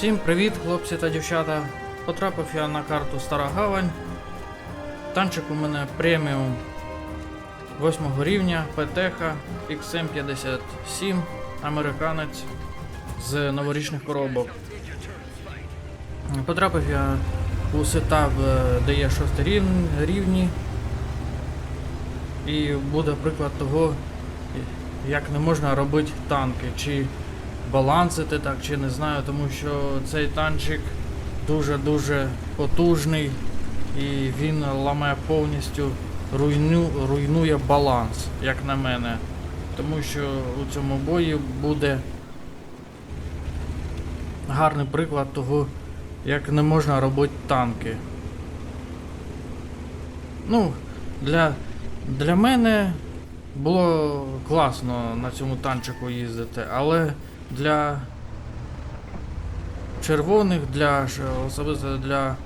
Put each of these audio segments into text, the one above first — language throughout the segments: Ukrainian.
Всім привіт, хлопці та дівчата. Потрапив я на карту Стара Гавань. Танчик у мене преміум 8 рівня, ПТХ XM57, американець з новорічних коробок. Потрапив я у сетап, е, де є 6 рівні. І буде приклад того, як не можна робити танки, чи балансити так, чи не знаю, тому що цей танчик дуже-дуже потужний і він ламає повністю, руйну, руйнує баланс, як на мене. Тому що у цьому бої буде гарний приклад того, як не можна робити танки. Ну, для, для мене було класно на цьому танчику їздити, але для червоних, для особисто для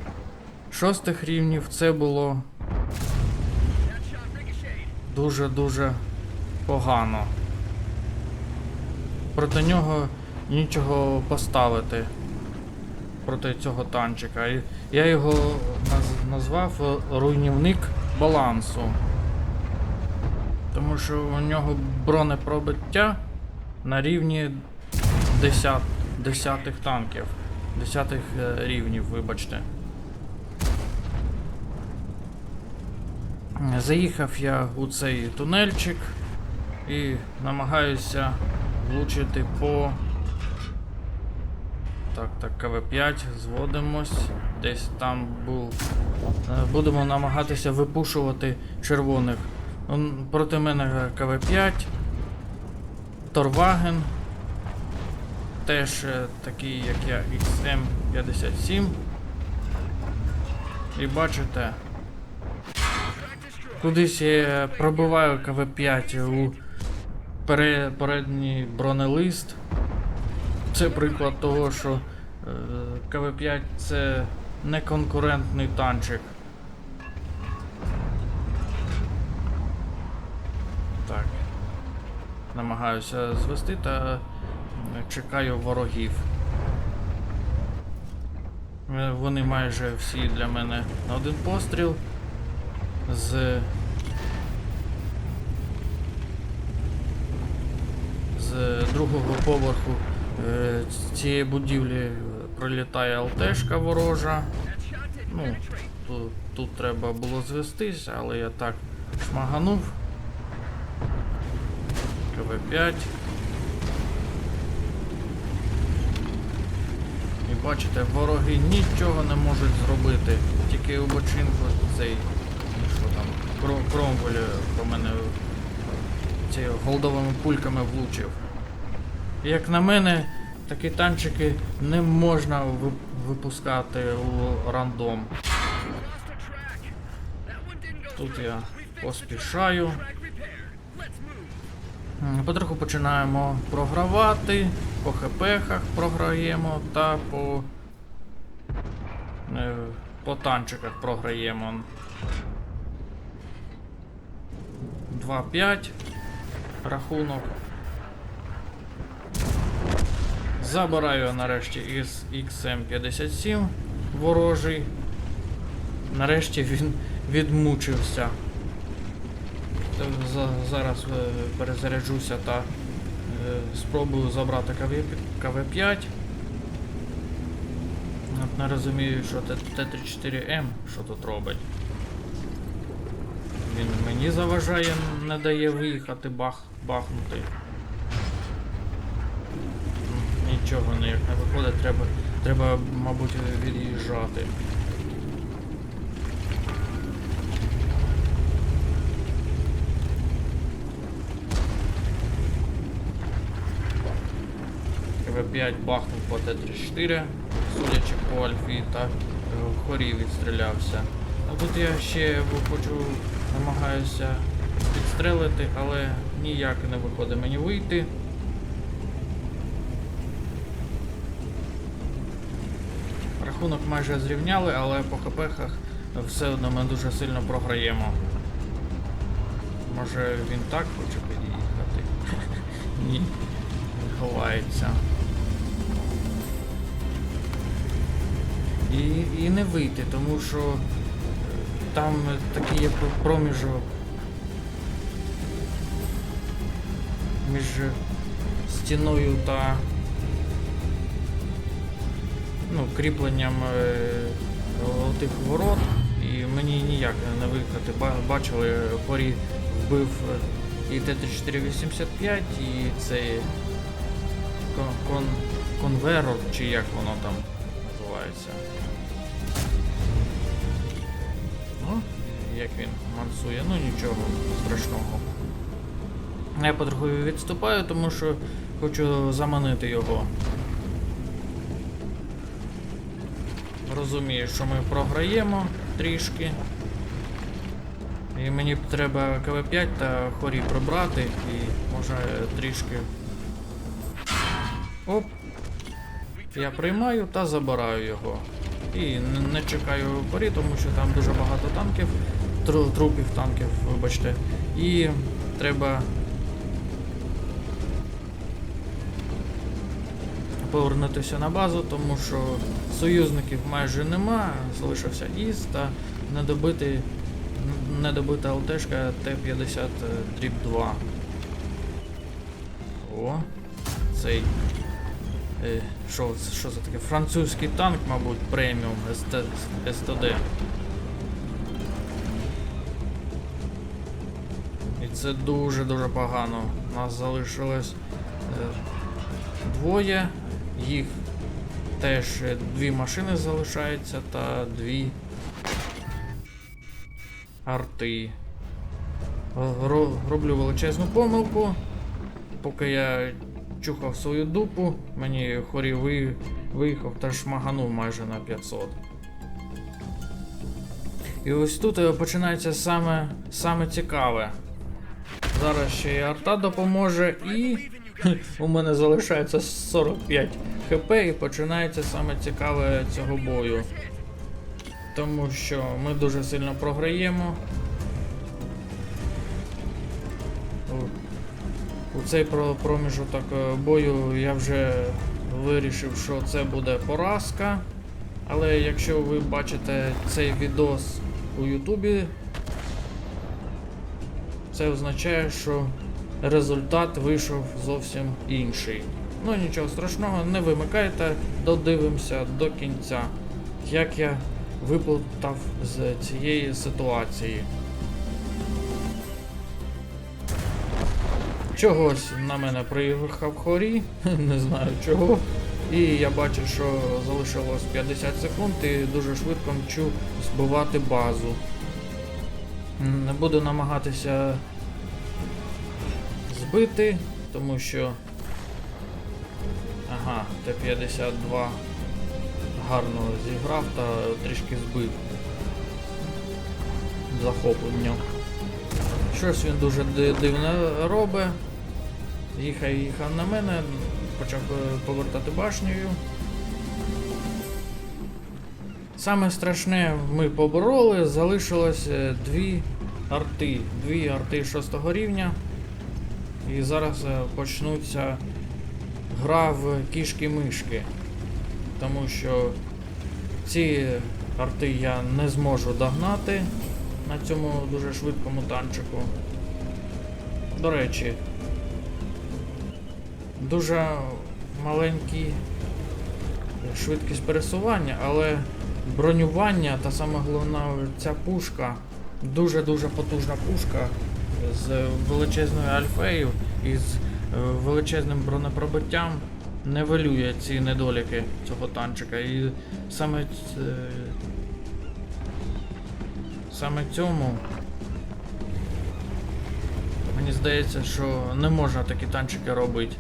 шостих рівнів це було дуже-дуже погано. Проти нього нічого поставити проти цього танчика. Я його назвав руйнівник балансу. Тому що у нього бронепробиття на рівні 10, десятих танків. Десятих е, рівнів, вибачте. Заїхав я у цей тунельчик і намагаюся влучити по. Так, так, КВ5, зводимось. Десь там був. Е, Будемо намагатися випушувати червоних. Проти мене КВ5. Торваген. Теж е, такий, як я, XM57. І бачите. Кудись я пробиваю КВ5 у передній бронелист. Це приклад того, що е, КВ5 це не конкурентний танчик. Так. Намагаюся звести та чекаю ворогів. Е, Вони майже всі для мене на один постріл. З. З другого поверху е, цієї будівлі пролітає ЛТшка ворожа. Ну, тут, тут треба було звестись, але я так шмаганув. КВ5. Бачите, вороги нічого не можуть зробити. Тільки у бочинку цей. ну Що там, кром, кромволь по мене ці голдовими пульками влучив. Як на мене, такі танчики не можна випускати у рандом. Тут я поспішаю. Потроху починаємо програвати, по хпхах програємо та по, е, по танчиках програємо. 2-5 рахунок. Забираю нарешті із XM57 ворожий. Нарешті він відмучився. Зараз е, перезаряджуся та е, спробую забрати КВ, КВ5. Не розумію, що Т- Т-34М що тут робить. Він мені заважає, не дає виїхати, бах, бахнути. Нічого ніяк не виходить, треба, треба, мабуть, від'їжджати. КВ5 бахнув по Т-34, судячи по Альфі, та е, хорі відстрілявся. А тут я ще хочу, намагаюся підстрелити, але ніяк не виходить мені вийти. Рахунок майже зрівняли, але по хпхах все одно ми дуже сильно програємо. Може він так хоче під'їхати? Ні. Ховається. І, і не вийти, тому що там такий є проміжок між стіною та ну, кріпленням е, тих ворот, і мені ніяк не виїхати. Бачили, порі вбив е, і Т-3485, і цей кон, конверор, чи як воно там називається. Ну, як він мансує, ну нічого страшного. Я потроху відступаю, тому що хочу заманити його. Розумію, що ми програємо трішки. І мені треба КВ-5 та хорі прибрати і може трішки. Оп. Я приймаю та забираю його. І не, чекаю порі, тому що там дуже багато танків, тру- трупів танків, вибачте. І треба повернутися на базу, тому що союзників майже нема, залишився ІС та недобитий, недобита ЛТшка Т-50 дріб 2. О, цей. Що, що це таке? Французький танк, мабуть, преміум СТ, СТД. І це дуже-дуже погано. У Нас залишилось е, двоє, їх теж дві машини залишаються та дві арти. Роблю величезну помилку. Поки я чухав свою дупу, мені хорі виїхав та шмаганув майже на 500. І ось тут е, починається саме, саме цікаве. Зараз ще й арта допоможе і у мене залишається 45 хп і починається саме цікаве цього бою. Тому що ми дуже сильно програємо. Цей про- проміжок е, бою я вже вирішив, що це буде поразка. Але якщо ви бачите цей відос у Ютубі, це означає, що результат вийшов зовсім інший. Ну нічого страшного, не вимикайте, додивимося до кінця, як я виплутав з цієї ситуації. Чогось на мене приїхав хорі, не знаю чого. І я бачу, що залишилось 50 секунд і дуже швидко мчу збивати базу. Не буду намагатися збити, тому що. Ага, Т-52 гарно зіграв та трішки збив захоплення. Щось він дуже ди- дивне робить. Їхав, їхав на мене, почав е, повертати башнею. Саме страшне ми побороли, залишилось е, дві арти. Дві арти шостого рівня. І зараз е, почнуться гра в кішки-мишки. Тому що ці арти я не зможу догнати на цьому дуже швидкому танчику. До речі, дуже маленький швидкість пересування, але бронювання та саме головна ця пушка, дуже-дуже потужна пушка з величезною альфею і з е, величезним бронепробиттям нивелює ці недоліки цього танчика. І саме е, саме цьому мені здається, що не можна такі танчики робити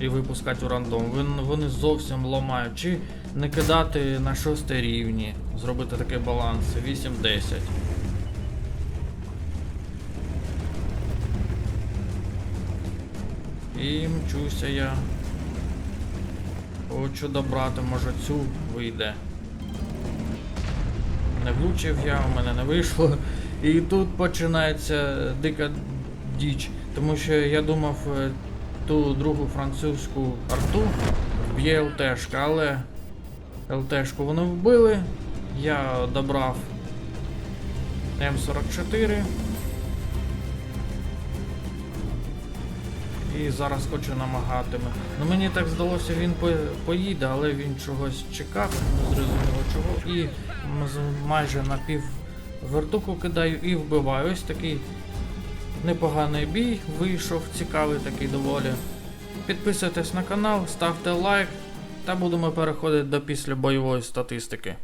і випускати у рандом. Вони зовсім ламають. Чи не кидати на шостий рівні, зробити такий баланс 8-10. І мчуся я. Хочу добрати, може цю вийде. Не влучив я, у мене не вийшло. І тут починається дика діч. Тому що я думав е, ту другу французьку арту вб'є ЛТшка, але ЛТшку вони вбили. Я добрав М44. І зараз хочу намагатиме. Ну мені так здалося, він по- поїде, але він чогось чекав, не зрозуміло чого. І майже на пів вертуху кидаю і вбиваю. Ось такий непоганий бій вийшов, цікавий такий доволі. Підписуйтесь на канал, ставте лайк та будемо переходити до післябойової статистики.